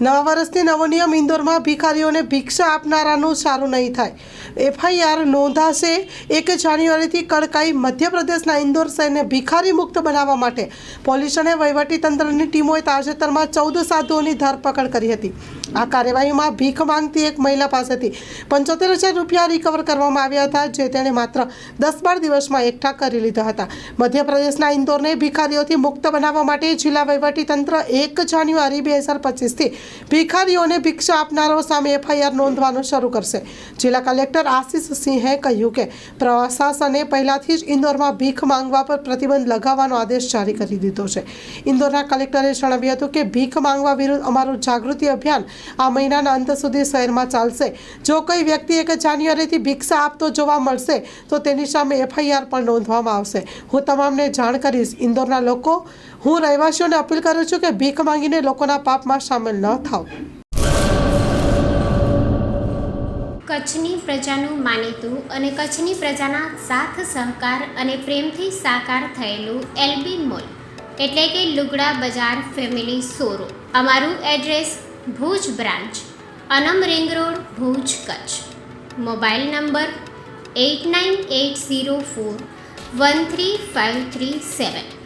નવા વર્ષથી નવો નિયમ ઇન્દોરમાં ભિખારીઓને ભિક્ષા આપનારાનું સારું નહીં થાય. એફઆઈઆર નોંધાશે એક જાન્યુઆરીથી કડકાઈ મધ્યપ્રદેશના ઇન્દોર શહેરને ભિખારી મુક્ત બનાવવા માટે. પોલીસ અને વહીવટીતંત્રની ટીમોએ તાજેતરમાં ચૌદ સાધુઓની ધરપકડ કરી હતી. આ કાર્યવાહીમાં ભીખ માંગતી એક મહિલા પાસેથી પંચોતેર હજાર રૂપિયા રિકવર કરવામાં આવ્યા હતા, જે તેણે માત્ર દસ બાર દિવસમાં એકઠા કરી લીધા હતા. મધ્યપ્રદેશના ઇન્દોરને ભિખારીઓથી મુક્ત બનાવવા માટે જિલ્લા વહીવટીતંત્ર એક જાન્યુઆરી બે હજાર પચીસથી ભિખારીઓને ભિક્ષા આપનારાઓ સામે એફઆઈઆર નોંધવાનું શરૂ કરશે. જિલ્લા કલેક્ટર આશિષ સિંહે કહ્યું કે પ્રશાસને પહેલાથી જ ઇન્દોરમાં ભીખ માંગવા પર પ્રતિબંધ લગાવવાનો આદેશ જારી કરી દીધો છે. ઇન્દોરના કલેક્ટરે જણાવ્યું હતું કે ભીખ માંગવા વિરુદ્ધ અમારું જાગૃતિ અભિયાન આ મહિનાના અંત સુધી શહેરમાં ચાલશે. જો કોઈ વ્યક્તિ એક જાન્યુઆરીથી ભિક્ષા આપતો જોવા મળશે, તો તેની સામે એફઆઈઆર પણ નોંધવામાં આવશે. હું તમામને જાણ કરીશ ઇન્દોરના લોકો હું રહેવાસીઓને અપીલ કરું છું કે ભીખ માંગીને લોકોના પાપમાં સામેલ ન થાવ કચ્છની પ્રજાનું માનીતું અને કચ્છની પ્રજાના સાથ, સહકાર અને પ્રેમથી સાકાર થયેલું એલબી મોલ, એટલે કે લુગડા બજાર ફેમિલી સોરો અમારું address Bhuj branch, Anam ring road, Bhuj, Kutch. Mobile number eight nine eight zero four one three five three seven.